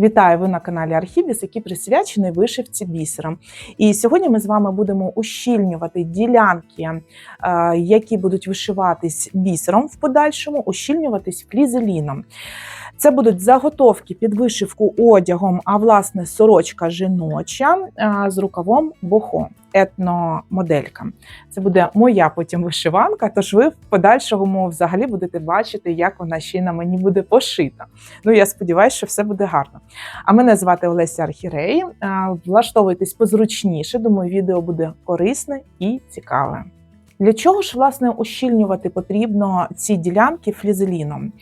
Вітаю ви на каналі Архібіс, який присвячений вишивці бісером. І сьогодні ми з вами будемо ущільнювати ділянки, е, які будуть вишиватись бісером в подальшому, ущільнюватись флізеліном. Це будуть заготовки під вишивку одягом, а власне сорочка жіноча з рукавом бохо, етномоделька. Це буде моя потім вишиванка, тож ви в подальшому взагалі будете бачити, як вона ще на мені буде пошита. Ну, я сподіваюся, що все буде гарно. А мене звати Олеся Архірей. Влаштовуйтесь позручніше, думаю, відео буде корисне і цікаве. Для чого ж власне ущільнювати потрібно ці ділянки флізеліном?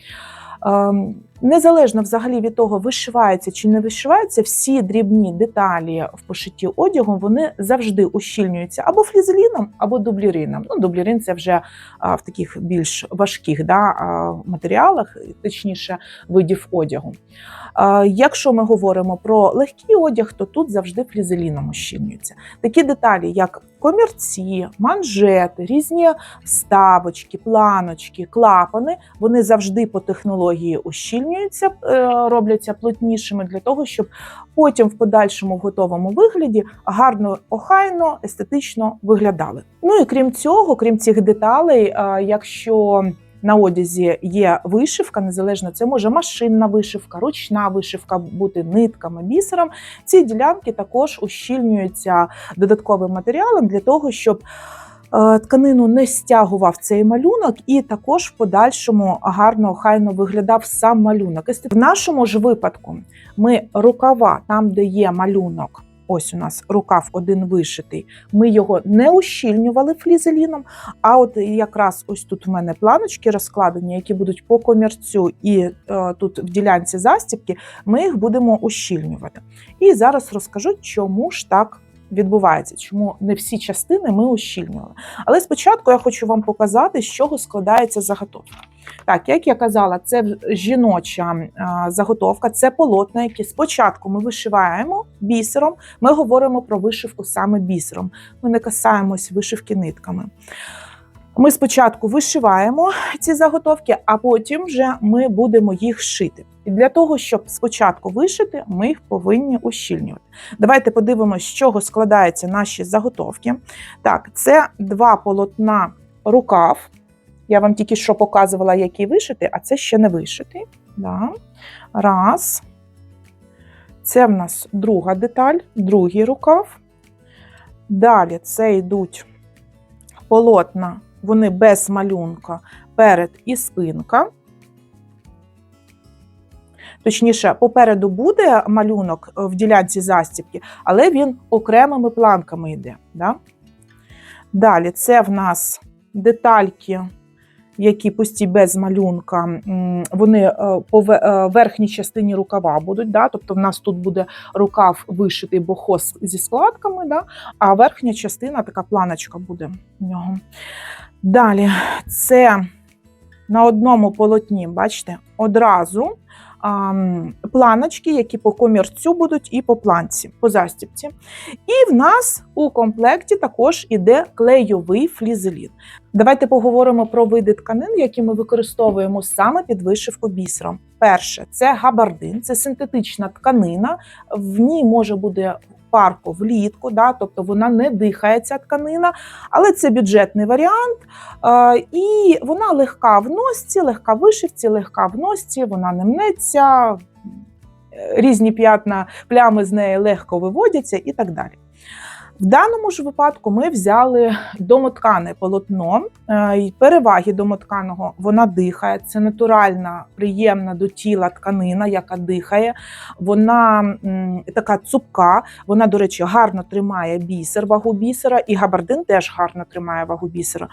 Незалежно взагалі від того, вишивається чи не вишивається, всі дрібні деталі в пошитті одягу вони завжди ущільнюються або флізеліном, або дублірином. Ну, дублірин це вже а, в таких більш важких да, матеріалах, точніше, видів одягу. А, Якщо ми говоримо про легкий одяг, то тут завжди флізеліном ущільнюється. Такі деталі, як комірці, манжети, різні вставочки, планочки, клапани, вони завжди по технології ущільнюються, е, робляться плотнішими для того, щоб потім в подальшому в готовому вигляді гарно, охайно, естетично виглядали. Ну і крім цього, крім цих деталей, е, якщо на одязі є вишивка, незалежно це може машинна вишивка, ручна вишивка бути нитками, бісером. Ці ділянки також ущільнюються додатковим матеріалом для того, щоб тканину не стягував цей малюнок, і також в подальшому гарно охайно виглядав сам малюнок. В нашому ж випадку ми рукава, там, де є малюнок. Ось у нас рукав один вишитий. Ми його не ущільнювали флізеліном. А от якраз ось тут у мене планочки розкладені, які будуть по комірцю, і е, тут в ділянці застібки, ми їх будемо ущільнювати. І зараз розкажу, чому ж так відбувається, чому не всі частини ми ущільнювали. Але спочатку я хочу вам показати, з чого складається заготовка. Так, як я казала, це жіноча заготовка, це полотна, які спочатку ми вишиваємо бісером. Ми говоримо про вишивку саме бісером. Ми не касаємось вишивки нитками. Ми спочатку вишиваємо ці заготовки, а потім вже ми будемо їх шити. І для того, щоб спочатку вишити, ми їх повинні ущільнювати. Давайте подивимося, з чого складаються наші заготовки. Так, це два полотна рукав. Я вам тільки що показувала, який вишити, а це ще не вишитий. Да. Раз. Це в нас друга деталь, другий рукав. Далі це йдуть полотна, вони без малюнка, перед і спинка. Точніше, попереду буде малюнок в ділянці застібки, але він окремими планками йде. Да? Далі це в нас детальки, які пусті без малюнка, вони е, по е, верхній частині рукава будуть. Да? Тобто в нас тут буде рукав вишитий бохос зі складками, да? а верхня частина така планочка буде в нього. Далі це на одному полотні, бачите, одразу планочки, які по комірцю будуть і по планці, по застібці. І в нас у комплекті також іде клейовий флізелін. Давайте поговоримо про види тканин, які ми використовуємо саме під вишивку бісером. Перше це габардин, це синтетична тканина. В ній може бути парко влітку, да, тобто вона не дихає ця тканина, але це бюджетний варіант. Е, і вона легка в носці, легка в вишивці, легка в носці, вона не мнеться, е, різні п'ятна, плями з неї легко виводяться і так далі. В даному ж випадку ми взяли домоткане полотно. Е, Переваги домотканого вона дихає. Це натуральна, приємна до тіла тканина, яка дихає. Вона така цупка. Вона, до речі, гарно тримає бісер, вагу бісера, і габардин теж гарно тримає вагу бісера.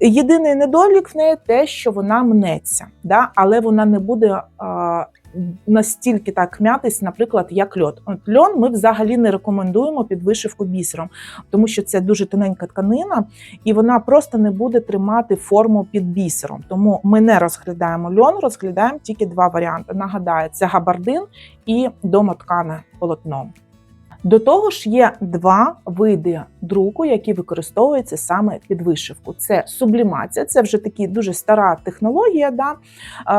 Єдиний недолік в неї те, що вона мнеться, да? але вона не буде а, настільки так м'ятись, наприклад, як льот. От льон ми взагалі не рекомендуємо під вишивку бісером, тому що це дуже тоненька тканина, і вона просто не буде тримати форму під бісером. Тому ми не розглядаємо льон, розглядаємо тільки два варіанти. Нагадаю, це габардин і домоткане полотно. До того ж, є два види друку, які використовуються саме під вишивку. Це сублімація, це вже такі дуже стара технологія да,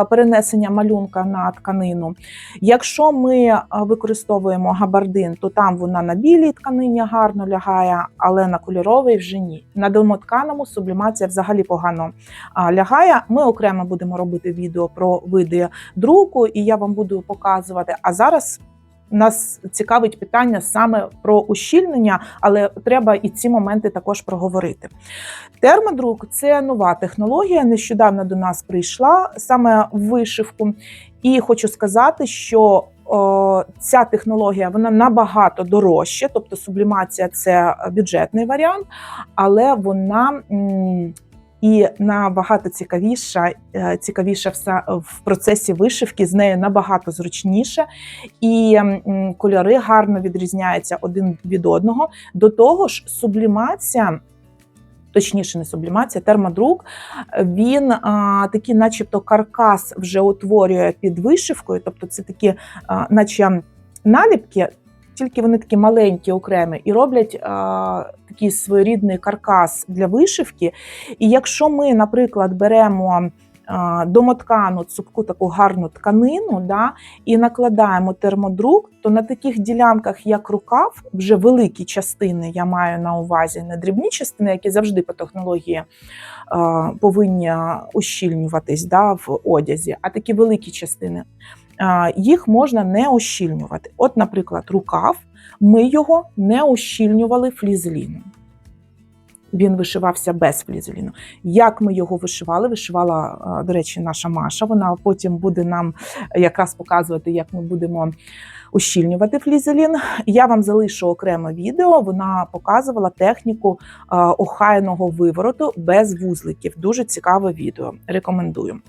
перенесення малюнка на тканину. Якщо ми використовуємо габардин, то там вона на білій тканині гарно лягає, але на кольоровій вже ні. На домотканому сублімація взагалі погано лягає. Ми окремо будемо робити відео про види друку, і я вам буду показувати. А зараз нас цікавить питання саме про ущільнення, але треба і ці моменти також проговорити. Термодрук це нова технологія. Нещодавно до нас прийшла саме в вишивку, і хочу сказати, що о, ця технологія вона набагато дорожча, тобто сублімація це бюджетний варіант, але вона. м, і набагато цікавіша, е, цікавіша все в процесі вишивки, з нею набагато зручніше, і кольори гарно відрізняються один від одного. До того ж, сублімація. Точніше, не сублімація, термодрук, він а, такий, начебто, каркас вже утворює під вишивкою, тобто це такі, а, наче наліпки, тільки вони такі маленькі, окремі, і роблять а, такий своєрідний каркас для вишивки. І якщо ми, наприклад, беремо домоткану цупку таку гарну тканину да, і накладаємо термодрук, то на таких ділянках, як рукав, вже великі частини, я маю на увазі не дрібні частини, які завжди по технології повинні ущільнюватись да, в одязі, а такі великі частини. Їх можна не ущільнювати. От, наприклад, рукав, ми його не ущільнювали флізеліном. Він вишивався без флізеліну. Як ми його вишивали? Вишивала, до речі, наша Маша. Вона потім буде нам якраз показувати, як ми будемо ущільнювати флізелін. Я вам залишу окреме відео. Вона показувала техніку охайного вивороту без вузликів. Дуже цікаве відео. Рекомендую.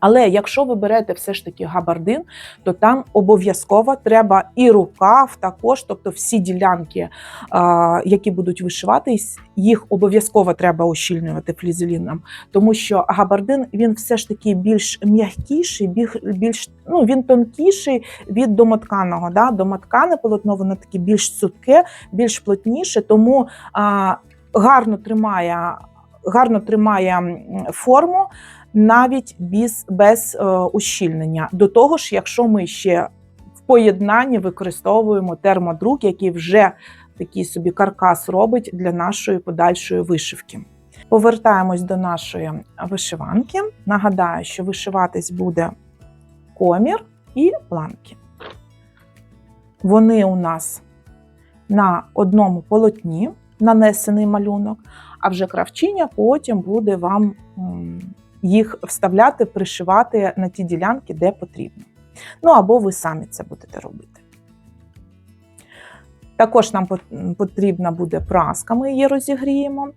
Але якщо ви берете все ж таки габардин, то там обов'язково треба і рукав також, тобто всі ділянки, які будуть вишиватись, їх обов'язково треба ущільнювати флізеліном, тому що габардин він все ж таки більш м'якіший, більш, ну він тонкіший від домотканого. Да? Домоткане полотно воно таке більш цупке, більш плотніше, тому гарно тримає, гарно тримає форму навіть без, без е, ущільнення. До того ж, якщо ми ще в поєднанні використовуємо термодрук, який вже такий собі каркас робить для нашої подальшої вишивки. Повертаємось до нашої вишиванки. Нагадаю, що вишиватись буде комір і планки. Вони у нас на одному полотні нанесений малюнок, а вже кравчиня потім буде вам їх вставляти, пришивати на ті ділянки, де потрібно. Ну або ви самі це будете робити. Також нам потрібна буде праска, ми її розігріємо.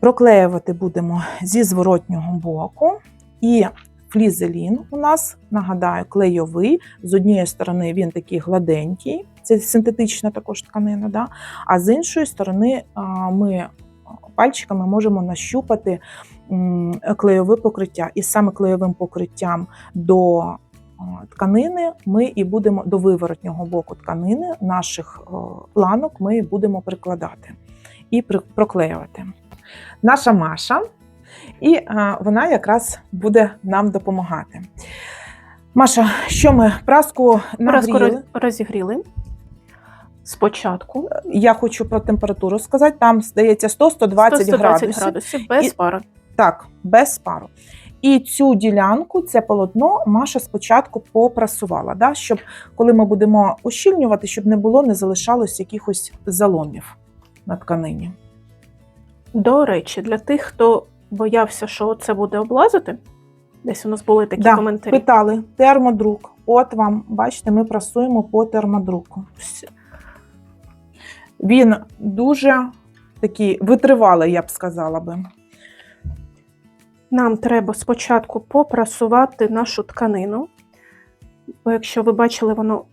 Проклеювати будемо зі зворотнього боку. І флізелін у нас, нагадаю, клейовий. З однієї сторони він такий гладенький, це синтетична також тканина, да? а з іншої сторони ми пальчиками можемо нащупати клейове покриття. І саме клейовим покриттям до тканини ми і будемо до виворотнього боку тканини наших о, планок ми будемо прикладати і проклеювати. Наша Маша, і вона якраз буде нам допомагати. Маша, що ми праску Праску нагріли? роз- розігріли. Спочатку Я хочу про температуру сказати. Там здається 100-120 120 градусів. градусів без І- пари. Так, без пару. І цю ділянку, це полотно, Маша спочатку попрасувала, да, щоб коли ми будемо ущільнювати, щоб не було, не залишалось якихось заломів на тканині. До речі, для тих, хто боявся, що це буде облазити, десь у нас були такі Да, коментарі. Питали термодрук. От вам, бачите, ми прасуємо по термодруку. Він дуже такий витривалий, я б сказала би. Нам треба спочатку попрасувати нашу тканину. Бо якщо ви бачили, воно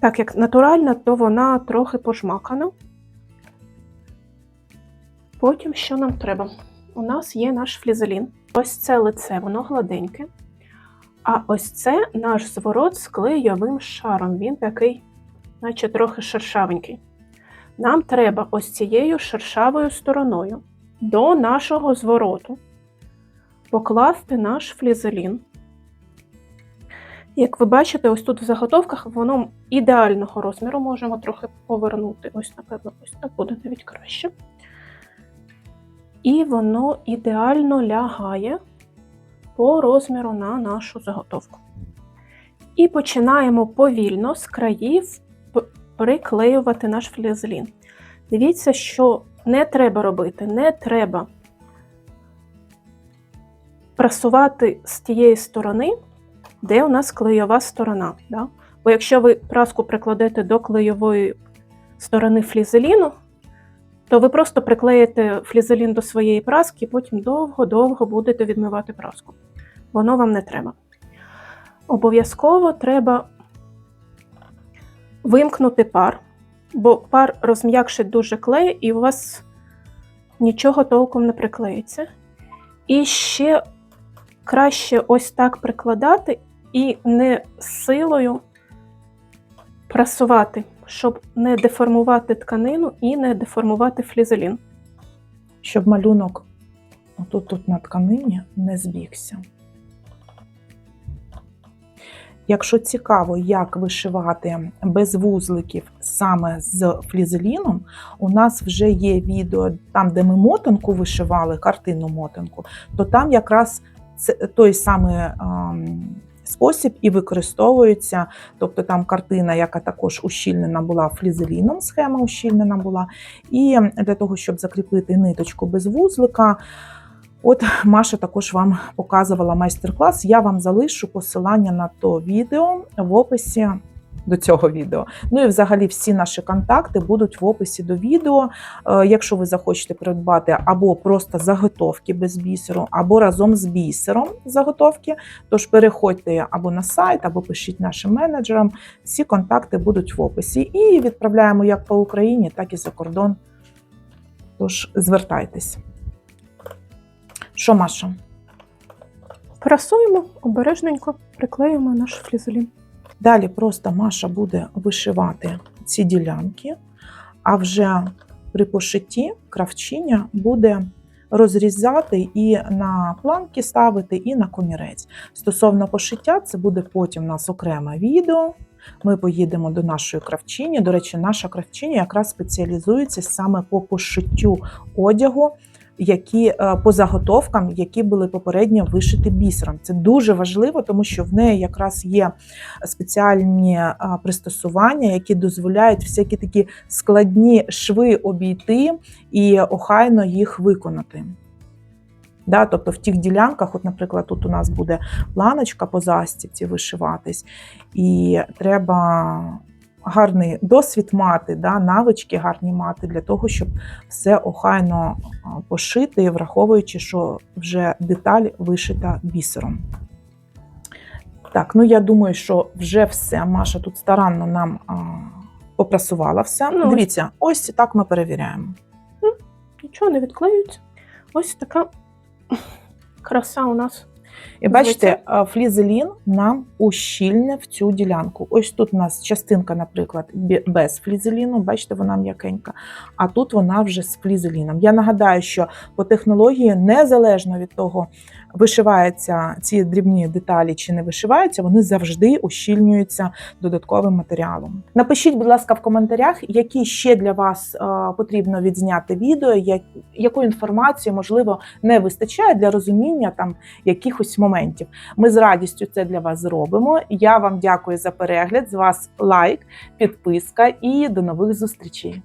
так як натуральна, то вона трохи пожмакана. Потім що нам треба? У нас є наш флізелін. Ось це лице, воно гладеньке. А ось це наш зворот з клейовим шаром. Він такий, наче трохи шершавенький. Нам треба ось цією шершавою стороною до нашого звороту покласти наш флізелін. Як ви бачите, ось тут в заготовках воно ідеального розміру можемо трохи повернути. Ось, напевно, ось так буде навіть краще. І воно ідеально лягає по розміру на нашу заготовку. І починаємо повільно з країв приклеювати наш флізелін. Дивіться, що не треба робити, не треба прасувати з тієї сторони, де у нас клейова сторона. Да? Бо якщо ви праску прикладете до клейової сторони флізеліну, то ви просто приклеїте флізелін до своєї праски і потім довго-довго будете відмивати праску. Воно вам не треба. Обов'язково треба вимкнути пар, бо пар розм'якшить дуже клей, і у вас нічого толком не приклеїться. І ще краще ось так прикладати і не силою прасувати, щоб не деформувати тканину і не деформувати флізелін. Щоб малюнок отут тут на тканині не збігся. Якщо цікаво, як вишивати без вузликів саме з флізеліном, у нас вже є відео там, де ми мотанку вишивали, картинну мотанку, то там якраз той самий ем, спосіб і використовується. Тобто там картина, яка також ущільнена була флізеліном, схема ущільнена була. І для того, щоб закріпити ниточку без вузлика, От Маша також вам показувала майстер-клас. Я вам залишу посилання на то відео в описі до цього відео. Ну і взагалі всі наші контакти будуть в описі до відео. Е, Якщо ви захочете придбати або просто заготовки без бісеру, або разом з бісером заготовки, тож переходьте або на сайт, або пишіть нашим менеджерам. Всі контакти будуть в описі. І відправляємо як по Україні, так і за кордон. Тож звертайтесь. Що, Маша? Прасуємо обережненько, приклеюємо наш флізелін. Далі просто Маша буде вишивати ці ділянки, а вже при пошитті кравчиня буде розрізати і на планки ставити, і на комірець. Стосовно пошиття, це буде потім у нас окреме відео. Ми поїдемо до нашої кравчині. До речі, наша кравчиня якраз спеціалізується саме по пошиттю одягу які е, по заготовкам, які були попередньо вишиті бісером. Це дуже важливо, тому що в неї якраз є спеціальні е, пристосування, які дозволяють всякі такі складні шви обійти і охайно їх виконати. Да, тобто в тих ділянках, от, наприклад, тут у нас буде планочка по застібці вишиватись, і треба гарний досвід мати, да, навички гарні мати для того, щоб все охайно пошити, враховуючи, що вже деталь вишита бісером. Так, ну я думаю, що вже все. Маша тут старанно нам а, попрасувала все. Ну, ось. Дивіться, ось так ми перевіряємо. Нічого не відклеюється. Ось така краса у нас. І бачите, флізелін нам ущільне в цю ділянку. Ось тут у нас частинка, наприклад, без флізеліну, бачите, вона м'якенька, а тут вона вже з флізеліном. Я нагадаю, що по технології, незалежно від того, вишиваються ці дрібні деталі чи не вишиваються, вони завжди ущільнюються додатковим матеріалом. Напишіть, будь ласка, в коментарях, які ще для вас потрібно відзняти відео, як, яку інформацію, можливо, не вистачає для розуміння там якихось моментів. Ми з радістю це для вас зробимо. Я вам дякую за перегляд. З вас лайк, підписка і до нових зустрічей.